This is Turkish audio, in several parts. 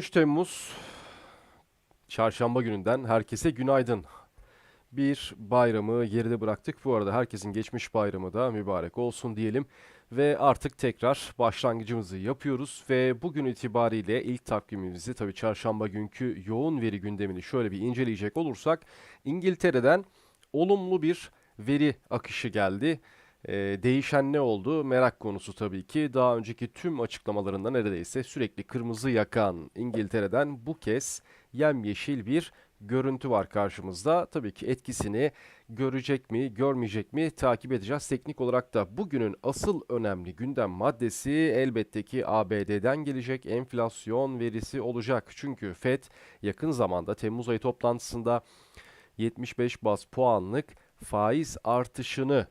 13 Temmuz Çarşamba gününden herkese günaydın. Bir bayramı geride bıraktık. Bu arada herkesin geçmiş bayramı da mübarek olsun diyelim. Ve artık tekrar başlangıcımızı yapıyoruz ve bugün itibariyle ilk takvimimizi tabii çarşamba günkü yoğun veri gündemini şöyle bir inceleyecek olursak İngiltere'den olumlu bir veri akışı geldi. Ee, değişen ne oldu? Merak konusu tabii ki. Daha önceki tüm açıklamalarında neredeyse sürekli kırmızı yakan İngiltere'den bu kez yemyeşil bir görüntü var karşımızda. Tabii ki etkisini görecek mi, görmeyecek mi takip edeceğiz. Teknik olarak da bugünün asıl önemli gündem maddesi elbette ki ABD'den gelecek enflasyon verisi olacak. Çünkü FED yakın zamanda Temmuz ayı toplantısında 75 baz puanlık faiz artışını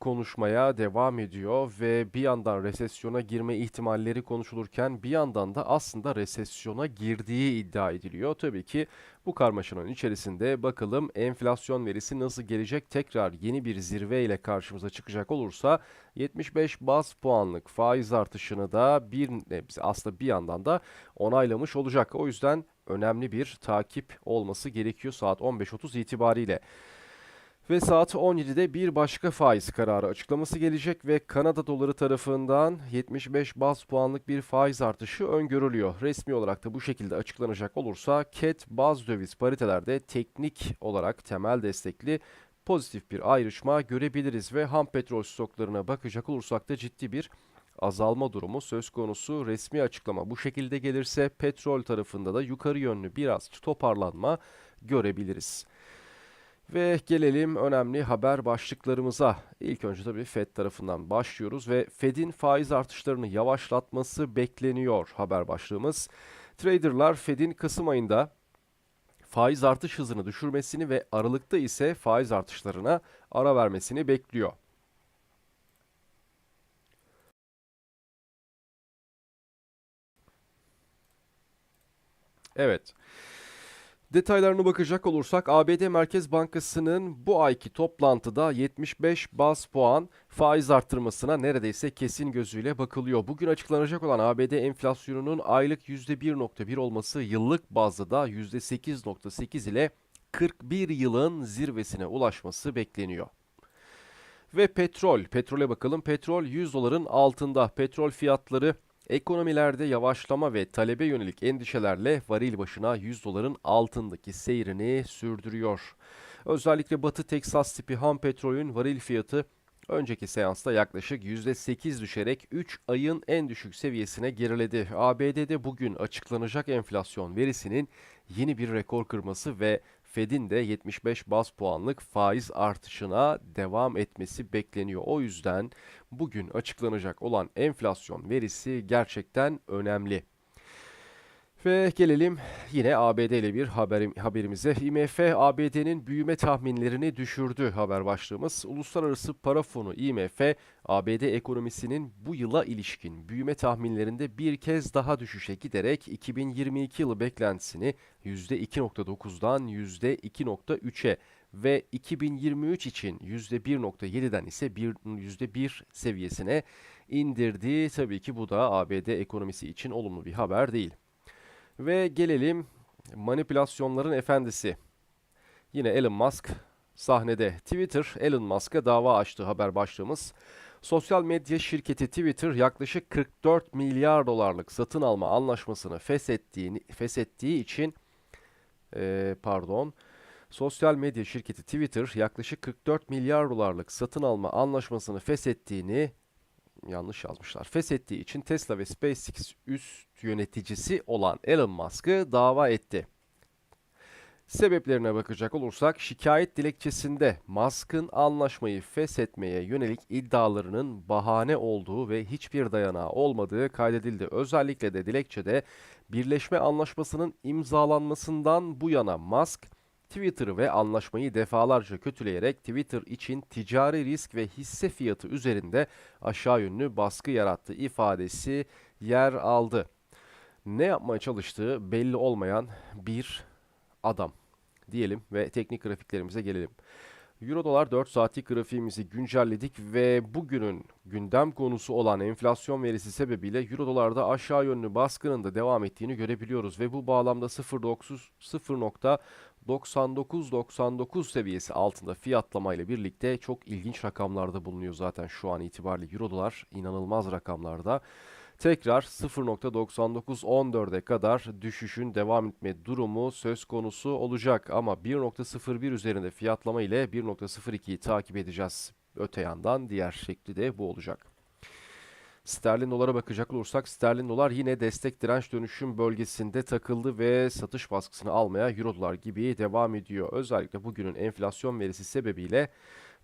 konuşmaya devam ediyor ve bir yandan resesyona girme ihtimalleri konuşulurken bir yandan da aslında resesyona girdiği iddia ediliyor. Tabii ki bu karmaşanın içerisinde bakalım enflasyon verisi nasıl gelecek? Tekrar yeni bir zirve ile karşımıza çıkacak olursa 75 baz puanlık faiz artışını da bir nebze aslında bir yandan da onaylamış olacak. O yüzden önemli bir takip olması gerekiyor saat 15.30 itibariyle. Ve saat 17'de bir başka faiz kararı açıklaması gelecek ve Kanada doları tarafından 75 baz puanlık bir faiz artışı öngörülüyor. Resmi olarak da bu şekilde açıklanacak olursa CAD baz döviz paritelerde teknik olarak temel destekli pozitif bir ayrışma görebiliriz ve ham petrol stoklarına bakacak olursak da ciddi bir azalma durumu söz konusu. Resmi açıklama bu şekilde gelirse petrol tarafında da yukarı yönlü biraz toparlanma görebiliriz. Ve gelelim önemli haber başlıklarımıza. İlk önce tabii Fed tarafından başlıyoruz ve Fed'in faiz artışlarını yavaşlatması bekleniyor haber başlığımız. Traderlar Fed'in Kasım ayında faiz artış hızını düşürmesini ve Aralık'ta ise faiz artışlarına ara vermesini bekliyor. Evet. Detaylarına bakacak olursak ABD Merkez Bankası'nın bu ayki toplantıda 75 baz puan faiz arttırmasına neredeyse kesin gözüyle bakılıyor. Bugün açıklanacak olan ABD enflasyonunun aylık %1.1 olması yıllık bazda da %8.8 ile 41 yılın zirvesine ulaşması bekleniyor. Ve petrol, petrole bakalım. Petrol 100 doların altında. Petrol fiyatları Ekonomilerde yavaşlama ve talebe yönelik endişelerle varil başına 100 doların altındaki seyrini sürdürüyor. Özellikle Batı Teksas tipi ham petrolün varil fiyatı önceki seansta yaklaşık %8 düşerek 3 ayın en düşük seviyesine geriledi. ABD'de bugün açıklanacak enflasyon verisinin yeni bir rekor kırması ve Fed'in de 75 baz puanlık faiz artışına devam etmesi bekleniyor. O yüzden bugün açıklanacak olan enflasyon verisi gerçekten önemli. Ve gelelim yine ABD ile bir haber, haberimize. IMF ABD'nin büyüme tahminlerini düşürdü haber başlığımız. Uluslararası Para Fonu IMF ABD ekonomisinin bu yıla ilişkin büyüme tahminlerinde bir kez daha düşüşe giderek 2022 yılı beklentisini %2.9'dan %2.3'e ve 2023 için %1.7'den ise %1 seviyesine indirdi. Tabii ki bu da ABD ekonomisi için olumlu bir haber değil. Ve gelelim manipülasyonların efendisi. Yine Elon Musk sahnede. Twitter Elon Musk'a dava açtı haber başlığımız. Sosyal medya şirketi Twitter yaklaşık 44 milyar dolarlık satın alma anlaşmasını feshettiğini, feshettiği için e, pardon sosyal medya şirketi Twitter yaklaşık 44 milyar dolarlık satın alma anlaşmasını feshettiğini yanlış yazmışlar. Feshettiği için Tesla ve SpaceX üst yöneticisi olan Elon Musk'ı dava etti. Sebeplerine bakacak olursak şikayet dilekçesinde Musk'ın anlaşmayı feshetmeye yönelik iddialarının bahane olduğu ve hiçbir dayanağı olmadığı kaydedildi. Özellikle de dilekçede birleşme anlaşmasının imzalanmasından bu yana Musk Twitter'ı ve anlaşmayı defalarca kötüleyerek Twitter için ticari risk ve hisse fiyatı üzerinde aşağı yönlü baskı yarattı ifadesi yer aldı. Ne yapmaya çalıştığı belli olmayan bir adam diyelim ve teknik grafiklerimize gelelim. Euro dolar 4 saatlik grafiğimizi güncelledik ve bugünün gündem konusu olan enflasyon verisi sebebiyle Euro dolarda aşağı yönlü baskının da devam ettiğini görebiliyoruz ve bu bağlamda 0.9999 seviyesi altında fiyatlama ile birlikte çok ilginç rakamlarda bulunuyor zaten şu an itibariyle Euro dolar inanılmaz rakamlarda tekrar 0.9914'e kadar düşüşün devam etme durumu söz konusu olacak. Ama 1.01 üzerinde fiyatlama ile 1.02'yi takip edeceğiz. Öte yandan diğer şekli de bu olacak. Sterlin dolara bakacak olursak sterlin dolar yine destek direnç dönüşüm bölgesinde takıldı ve satış baskısını almaya euro dolar gibi devam ediyor. Özellikle bugünün enflasyon verisi sebebiyle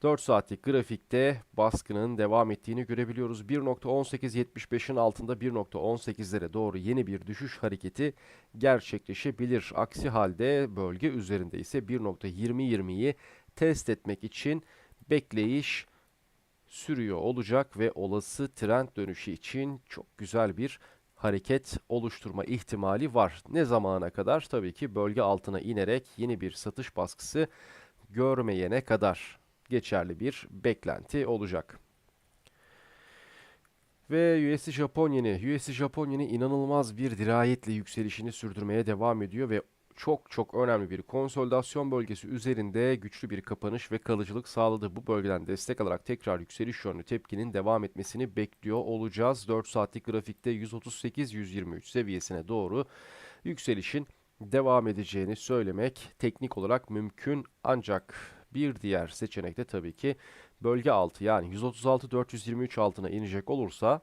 4 saatlik grafikte baskının devam ettiğini görebiliyoruz. 1.1875'in altında 1.18'lere doğru yeni bir düşüş hareketi gerçekleşebilir. Aksi halde bölge üzerinde ise 1.20-20'yi test etmek için bekleyiş sürüyor olacak ve olası trend dönüşü için çok güzel bir hareket oluşturma ihtimali var. Ne zamana kadar? Tabii ki bölge altına inerek yeni bir satış baskısı görmeyene kadar geçerli bir beklenti olacak. Ve USD Japon yeni, USD inanılmaz bir dirayetle yükselişini sürdürmeye devam ediyor ve çok çok önemli bir konsolidasyon bölgesi üzerinde güçlü bir kapanış ve kalıcılık sağladı. Bu bölgeden destek alarak tekrar yükseliş yönlü tepkinin devam etmesini bekliyor olacağız. 4 saatlik grafikte 138-123 seviyesine doğru yükselişin devam edeceğini söylemek teknik olarak mümkün ancak bir diğer seçenek de tabii ki bölge altı yani 136-423 altına inecek olursa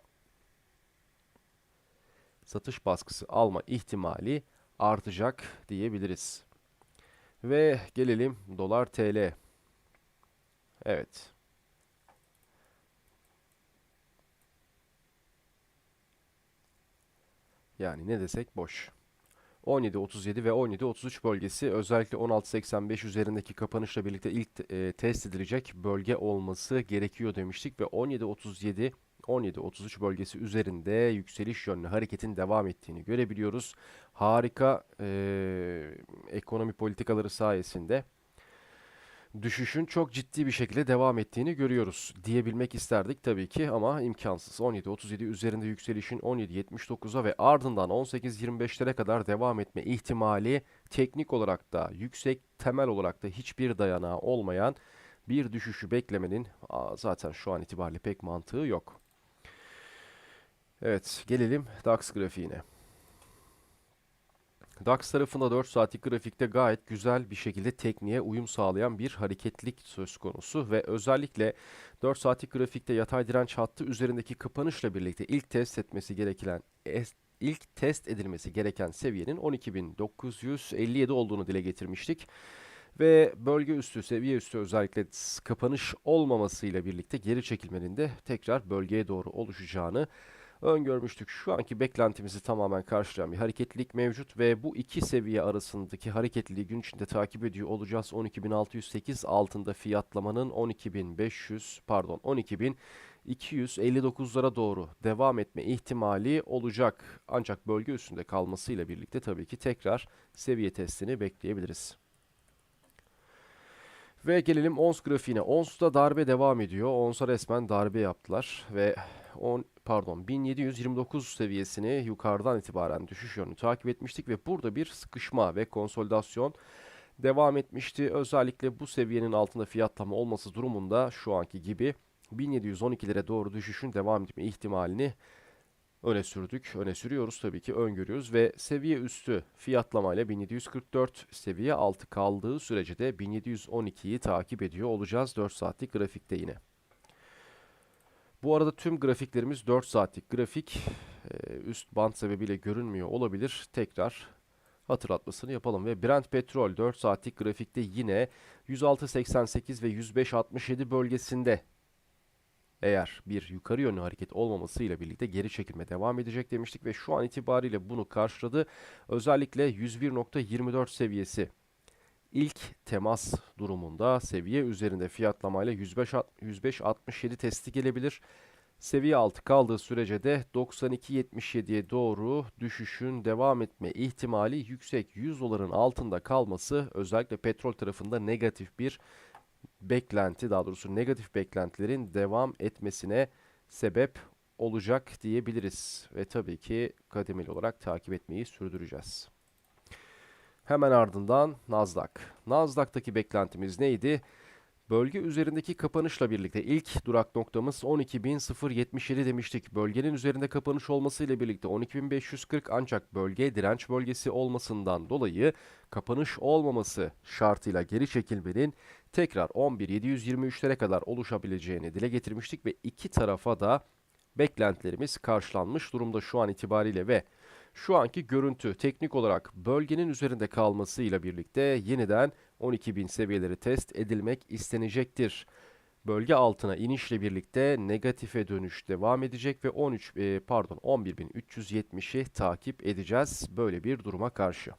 satış baskısı alma ihtimali artacak diyebiliriz. Ve gelelim dolar TL. Evet. Yani ne desek boş. 17.37 ve 17.33 bölgesi özellikle 16.85 üzerindeki kapanışla birlikte ilk e, test edilecek bölge olması gerekiyor demiştik ve 17.37 17.33 bölgesi üzerinde yükseliş yönlü hareketin devam ettiğini görebiliyoruz. Harika e, ekonomi politikaları sayesinde düşüşün çok ciddi bir şekilde devam ettiğini görüyoruz diyebilmek isterdik tabii ki ama imkansız. 17.37 üzerinde yükselişin 17.79'a ve ardından 18.25'lere kadar devam etme ihtimali teknik olarak da yüksek, temel olarak da hiçbir dayanağı olmayan bir düşüşü beklemenin zaten şu an itibariyle pek mantığı yok. Evet, gelelim DAX grafiğine. DAX tarafında 4 saatlik grafikte gayet güzel bir şekilde tekniğe uyum sağlayan bir hareketlik söz konusu ve özellikle 4 saatlik grafikte yatay direnç hattı üzerindeki kapanışla birlikte ilk test etmesi gereken ilk test edilmesi gereken seviyenin 12.957 olduğunu dile getirmiştik. Ve bölge üstü, seviye üstü özellikle kapanış olmamasıyla birlikte geri çekilmenin de tekrar bölgeye doğru oluşacağını öngörmüştük. Şu anki beklentimizi tamamen karşılayan bir hareketlilik mevcut ve bu iki seviye arasındaki hareketliliği gün içinde takip ediyor olacağız. 12.608 altında fiyatlamanın 12.500 pardon 12.259'lara doğru devam etme ihtimali olacak. Ancak bölge üstünde kalmasıyla birlikte tabii ki tekrar seviye testini bekleyebiliriz. Ve gelelim ons grafiğine. Ons'ta darbe devam ediyor. Ons'a resmen darbe yaptılar ve 10 pardon 1729 seviyesini yukarıdan itibaren düşüş yönünü takip etmiştik ve burada bir sıkışma ve konsolidasyon devam etmişti. Özellikle bu seviyenin altında fiyatlama olması durumunda şu anki gibi 1712'lere doğru düşüşün devam etme ihtimalini öne sürdük. Öne sürüyoruz tabii ki öngörüyoruz ve seviye üstü fiyatlamayla 1744 seviye altı kaldığı sürece de 1712'yi takip ediyor olacağız 4 saatlik grafikte yine. Bu arada tüm grafiklerimiz 4 saatlik grafik. Ee, üst band sebebiyle görünmüyor olabilir. Tekrar hatırlatmasını yapalım. Ve Brent petrol 4 saatlik grafikte yine 106.88 ve 105.67 bölgesinde eğer bir yukarı yönlü hareket olmamasıyla birlikte geri çekilme devam edecek demiştik ve şu an itibariyle bunu karşıladı. Özellikle 101.24 seviyesi ilk temas durumunda seviye üzerinde fiyatlamayla 105-67 testi gelebilir. Seviye altı kaldığı sürece de 92.77'ye doğru düşüşün devam etme ihtimali yüksek. 100 doların altında kalması özellikle petrol tarafında negatif bir beklenti daha doğrusu negatif beklentilerin devam etmesine sebep olacak diyebiliriz. Ve tabii ki kademeli olarak takip etmeyi sürdüreceğiz. Hemen ardından Nasdaq. Nasdaq'taki beklentimiz neydi? Bölge üzerindeki kapanışla birlikte ilk durak noktamız 12.077 demiştik. Bölgenin üzerinde kapanış olmasıyla birlikte 12.540 ancak bölge direnç bölgesi olmasından dolayı kapanış olmaması şartıyla geri çekilmenin tekrar 11.723'lere kadar oluşabileceğini dile getirmiştik ve iki tarafa da beklentilerimiz karşılanmış durumda şu an itibariyle ve şu anki görüntü teknik olarak bölgenin üzerinde kalmasıyla birlikte yeniden 12.000 seviyeleri test edilmek istenecektir. Bölge altına inişle birlikte negatife dönüş devam edecek ve 13 e, pardon 11.370'i takip edeceğiz böyle bir duruma karşı.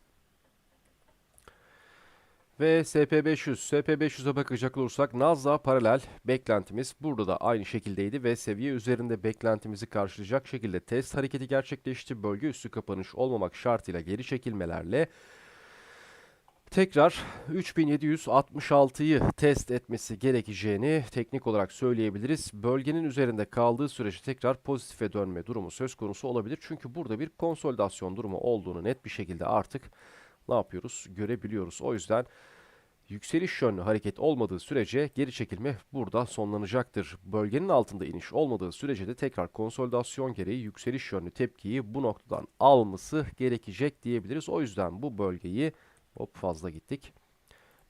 Ve SP500, SP500'e bakacak olursak Nasdaq'a paralel beklentimiz burada da aynı şekildeydi ve seviye üzerinde beklentimizi karşılayacak şekilde test hareketi gerçekleşti. Bölge üstü kapanış olmamak şartıyla geri çekilmelerle tekrar 3766'yı test etmesi gerekeceğini teknik olarak söyleyebiliriz. Bölgenin üzerinde kaldığı sürece tekrar pozitife dönme durumu söz konusu olabilir. Çünkü burada bir konsolidasyon durumu olduğunu net bir şekilde artık ne yapıyoruz görebiliyoruz. O yüzden yükseliş yönlü hareket olmadığı sürece geri çekilme burada sonlanacaktır. Bölgenin altında iniş olmadığı sürece de tekrar konsolidasyon gereği yükseliş yönlü tepkiyi bu noktadan alması gerekecek diyebiliriz. O yüzden bu bölgeyi hop fazla gittik.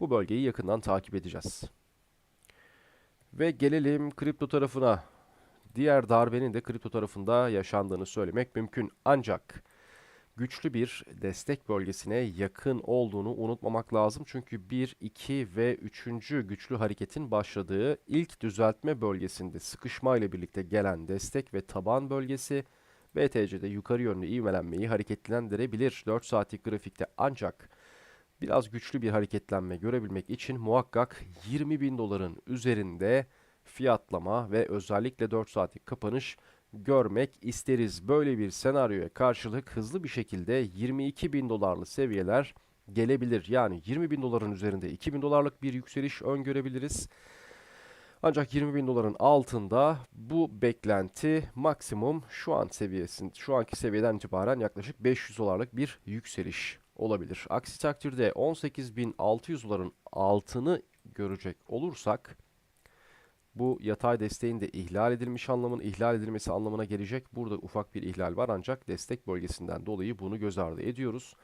Bu bölgeyi yakından takip edeceğiz. Ve gelelim kripto tarafına. Diğer darbenin de kripto tarafında yaşandığını söylemek mümkün. Ancak güçlü bir destek bölgesine yakın olduğunu unutmamak lazım. Çünkü 1, 2 ve 3. güçlü hareketin başladığı ilk düzeltme bölgesinde sıkışma ile birlikte gelen destek ve taban bölgesi BTC'de yukarı yönlü ivmelenmeyi hareketlendirebilir. 4 saatlik grafikte ancak biraz güçlü bir hareketlenme görebilmek için muhakkak 20 bin doların üzerinde fiyatlama ve özellikle 4 saatlik kapanış görmek isteriz. Böyle bir senaryoya karşılık hızlı bir şekilde 22 bin dolarlı seviyeler gelebilir. Yani 20 bin doların üzerinde 2 bin dolarlık bir yükseliş öngörebiliriz. Ancak 20 bin doların altında bu beklenti maksimum şu an seviyesinde, şu anki seviyeden itibaren yaklaşık 500 dolarlık bir yükseliş olabilir. Aksi takdirde 18.600 doların altını görecek olursak bu yatay desteğin de ihlal edilmiş anlamın ihlal edilmesi anlamına gelecek. Burada ufak bir ihlal var ancak destek bölgesinden dolayı bunu göz ardı ediyoruz.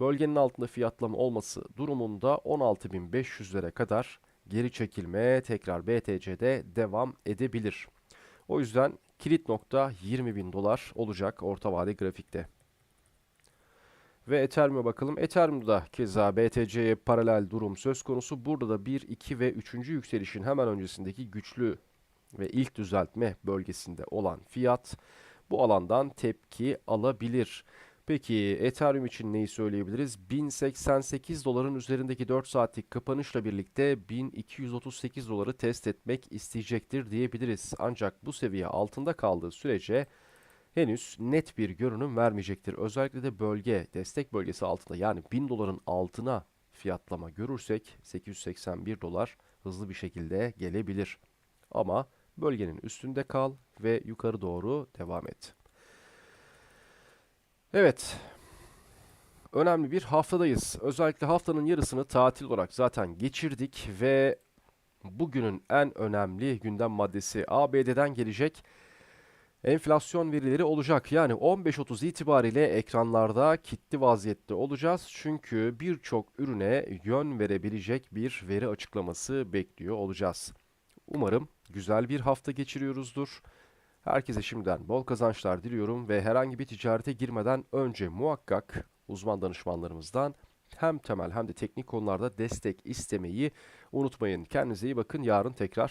Bölgenin altında fiyatlama olması durumunda 16.500'lere kadar geri çekilme tekrar BTC'de devam edebilir. O yüzden kilit nokta 20.000 dolar olacak orta vade grafikte. Ve Ethereum'a bakalım. Ethereum'da keza BTC'ye paralel durum söz konusu. Burada da 1, 2 ve 3. yükselişin hemen öncesindeki güçlü ve ilk düzeltme bölgesinde olan fiyat bu alandan tepki alabilir. Peki Ethereum için neyi söyleyebiliriz? 1088 doların üzerindeki 4 saatlik kapanışla birlikte 1238 doları test etmek isteyecektir diyebiliriz. Ancak bu seviye altında kaldığı sürece henüz net bir görünüm vermeyecektir. Özellikle de bölge, destek bölgesi altında yani 1000 doların altına fiyatlama görürsek 881 dolar hızlı bir şekilde gelebilir. Ama bölgenin üstünde kal ve yukarı doğru devam et. Evet. Önemli bir haftadayız. Özellikle haftanın yarısını tatil olarak zaten geçirdik ve bugünün en önemli gündem maddesi ABD'den gelecek enflasyon verileri olacak. Yani 15.30 itibariyle ekranlarda kilitli vaziyette olacağız. Çünkü birçok ürüne yön verebilecek bir veri açıklaması bekliyor olacağız. Umarım güzel bir hafta geçiriyoruzdur. Herkese şimdiden bol kazançlar diliyorum ve herhangi bir ticarete girmeden önce muhakkak uzman danışmanlarımızdan hem temel hem de teknik konularda destek istemeyi unutmayın. Kendinize iyi bakın. Yarın tekrar